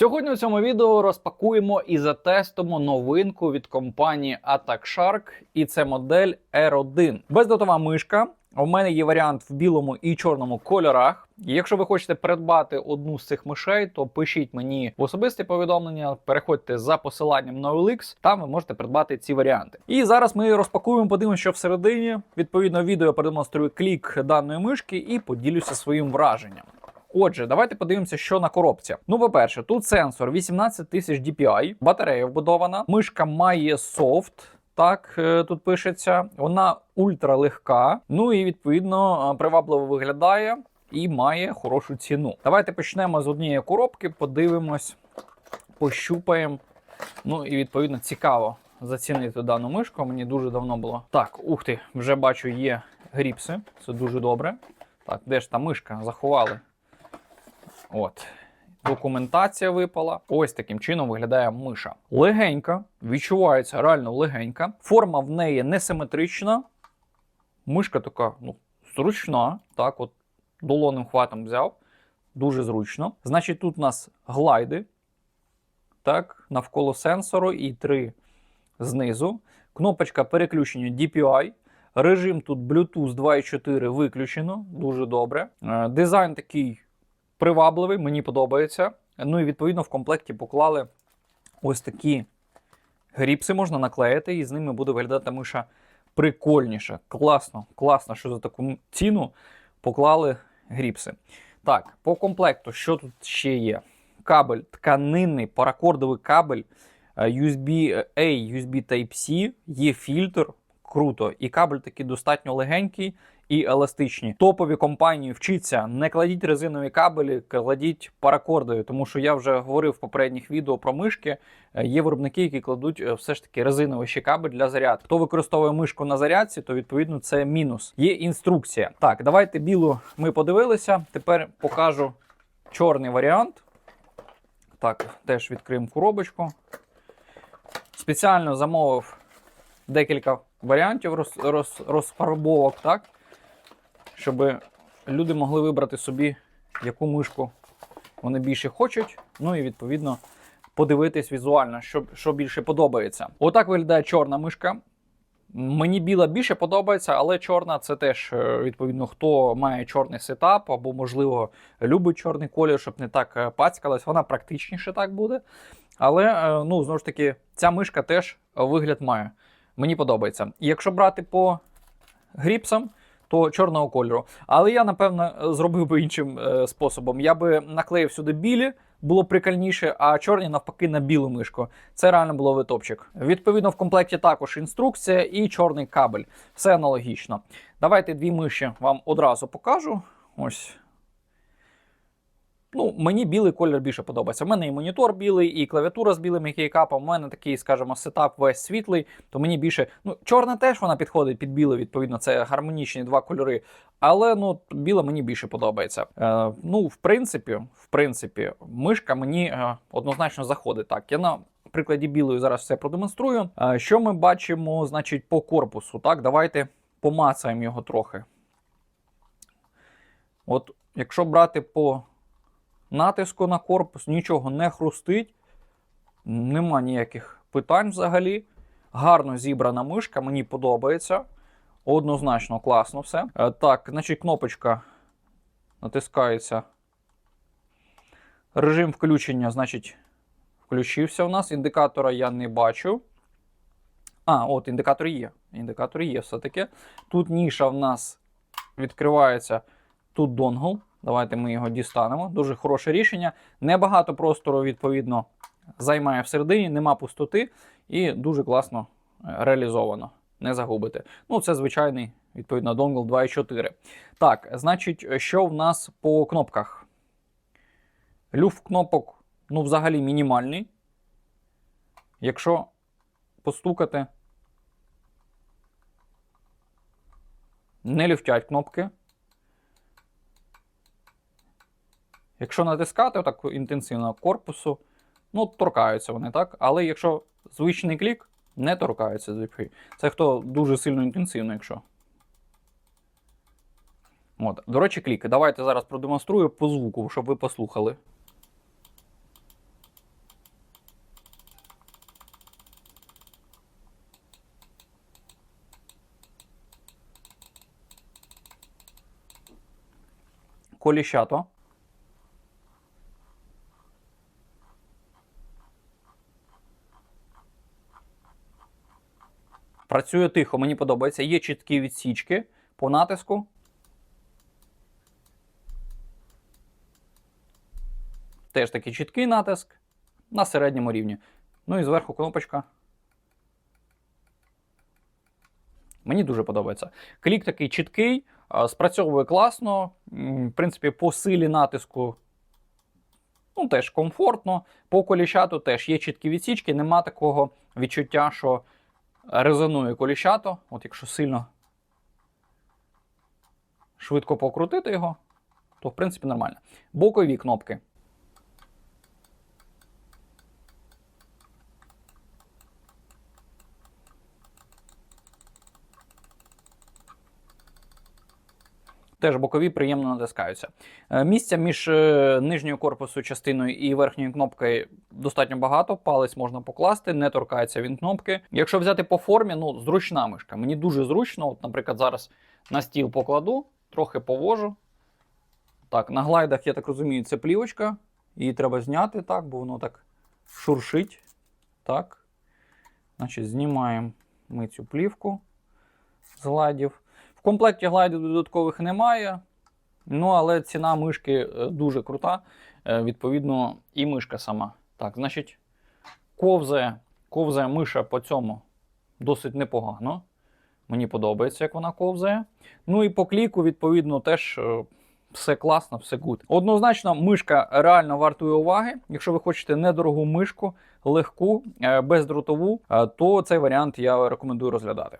Сьогодні у цьому відео розпакуємо і затестимо новинку від компанії Attack Shark, і це модель R1. Бездотова мишка. У мене є варіант в білому і чорному кольорах. Якщо ви хочете придбати одну з цих мишей, то пишіть мені в особисті повідомлення, переходьте за посиланням на OLX, там ви можете придбати ці варіанти. І зараз ми розпакуємо, подивимося, що всередині. Відповідно, відео продемонструю клік даної мишки і поділюся своїм враженням. Отже, давайте подивимося, що на коробці. Ну, по-перше, тут сенсор 18 тисяч DPI, батарея вбудована, мишка має софт. Так, е, тут пишеться, вона ультралегка, ну і відповідно е, привабливо виглядає і має хорошу ціну. Давайте почнемо з однієї коробки, подивимось, пощупаємо. Ну і відповідно цікаво зацінити дану мишку. Мені дуже давно було. Так, ух ти, вже бачу, є гріпси. Це дуже добре. Так, де ж та мишка? Заховали. От. Документація випала. Ось таким чином виглядає миша. Легенька, відчувається реально легенька. Форма в неї несиметрична. Мишка така, ну, зручна. Так, от долонним хватом взяв. Дуже зручно. Значить, тут у нас глайди. Так, навколо сенсору і три знизу. Кнопочка переключення DPI. Режим тут Bluetooth 2.4 виключено. Дуже добре. Е, Дизайн такий привабливий, мені подобається. Ну і відповідно в комплекті поклали ось такі гріпси, можна наклеїти, і з ними буде виглядати миша прикольніше. Класно, класно, що за таку ціну поклали гріпси. Так, по комплекту, що тут ще є? Кабель, тканинний паракордовий кабель е, USB-A, USB Type-C, є фільтр. Круто, і кабель такий достатньо легенький і еластичні. Топові компанії вчиться, не кладіть резинові кабелі, кладіть паракордові, тому що я вже говорив в попередніх відео про мишки. Е, Є виробники, які кладуть е, все ж таки резиновий кабель для зарядки. Хто використовує мишку на зарядці, то відповідно це мінус. Є інструкція. Так, давайте білу ми подивилися. Тепер покажу чорний варіант. Так, теж відкриємо коробочку. Спеціально замовив декілька варіантів роз, роз, розфарбовок, так? Щоб люди могли вибрати собі, яку мишку вони більше хочуть. Ну і відповідно подивитись візуально, що, що більше подобається. Отак виглядає чорна мишка. Мені біла більше подобається, але чорна це теж е, відповідно, хто має чорний сетап або, можливо, любить чорний колір, щоб не так е, пацькалась. Вона практичніше так буде. Але е, ну, знову ж таки, ця мишка теж вигляд має. Мені подобається. І якщо брати по гріпсам, то чорного кольору. Але я, напевно, зробив би іншим е, способом. Я би наклеїв сюди білі, було прикольніше, а чорні навпаки на білу мишку. Це реально було би топчик. Відповідно, в комплекті також інструкція і чорний кабель. Все аналогічно. Давайте дві миші вам одразу покажу. Ось. Ну, мені білий колір більше подобається. У мене і монітор білий, і клавіатура з білим кейкапом. У мене такий, скажімо, сетап весь світлий, то мені більше. Ну, чорна теж вона підходить під білий, відповідно, це гармонічні два кольори. Але ну, біла мені більше подобається. Е, ну, в принципі, в принципі, мишка мені е, однозначно заходить. Так, я на прикладі білої зараз все продемонструю. Е, що ми бачимо, значить, по корпусу? Так, давайте помацаємо його трохи. От, якщо брати по натиску на корпус, нічого не хрустить, нема ніяких питань взагалі. Гарно зібрана мишка, мені подобається. Однозначно класно все. Е, Так, значить, кнопочка натискається. Режим включення, значить, включився у нас. Індикатора я не бачу. А, от індикатор є. Індикатор є все-таки. Тут ніша в нас відкривається. Тут донгл. Давайте ми його дістанемо. Дуже хороше рішення. Небагато простору, відповідно, займає всередині, нема пустоти і дуже класно е, реалізовано. Не загубите. Ну, це звичайний, відповідно, донгл 2.4. Так, значить, що в нас по кнопках? Люфт кнопок, ну, взагалі мінімальний. Якщо постукати, не люфтять кнопки. Якщо натискати отак інтенсивно корпусу, ну торкаються вони, так? Але якщо звичний клік, не торкаються зіпхи. Це хто дуже сильно інтенсивно, якщо. От. До речі, кліки. Давайте зараз продемонструю по звуку, щоб ви послухали. Коліщато. Працює тихо, мені подобається. Є чіткі відсічки по натиску. Теж такий чіткий натиск на середньому рівні. Ну і зверху кнопочка. Мені дуже подобається. Клік такий чіткий, спрацьовує класно. В принципі, по силі натиску ну, теж комфортно. По коліщату теж є чіткі відсічки, нема такого відчуття, що резонує коліщато. От якщо сильно швидко покрутити його, то в принципі нормально. Бокові кнопки. Теж бокові приємно натискаються. Е, Місця між е, нижньою корпусу частиною і верхньою кнопкою достатньо багато. Палець можна покласти, не торкається він кнопки. Якщо взяти по формі, ну зручна мишка. Мені дуже зручно. От, наприклад, зараз на стіл покладу, трохи повожу. Так, на глайдах, я так розумію, це плівочка. Її треба зняти, так, бо воно так шуршить. Так. Значить, знімаємо ми цю плівку з глайдів. В комплекті глайдів додаткових немає. Ну, але ціна мишки е, дуже крута. Е, Відповідно, і мишка сама. Так, значить, ковзає, ковзає миша по цьому досить непогано. Мені подобається, як вона ковзає. Ну і по кліку, відповідно, теж е, все класно, все гуд. Однозначно, мишка реально вартує уваги. Якщо ви хочете недорогу мишку, легку, бездротову, то цей варіант я рекомендую розглядати.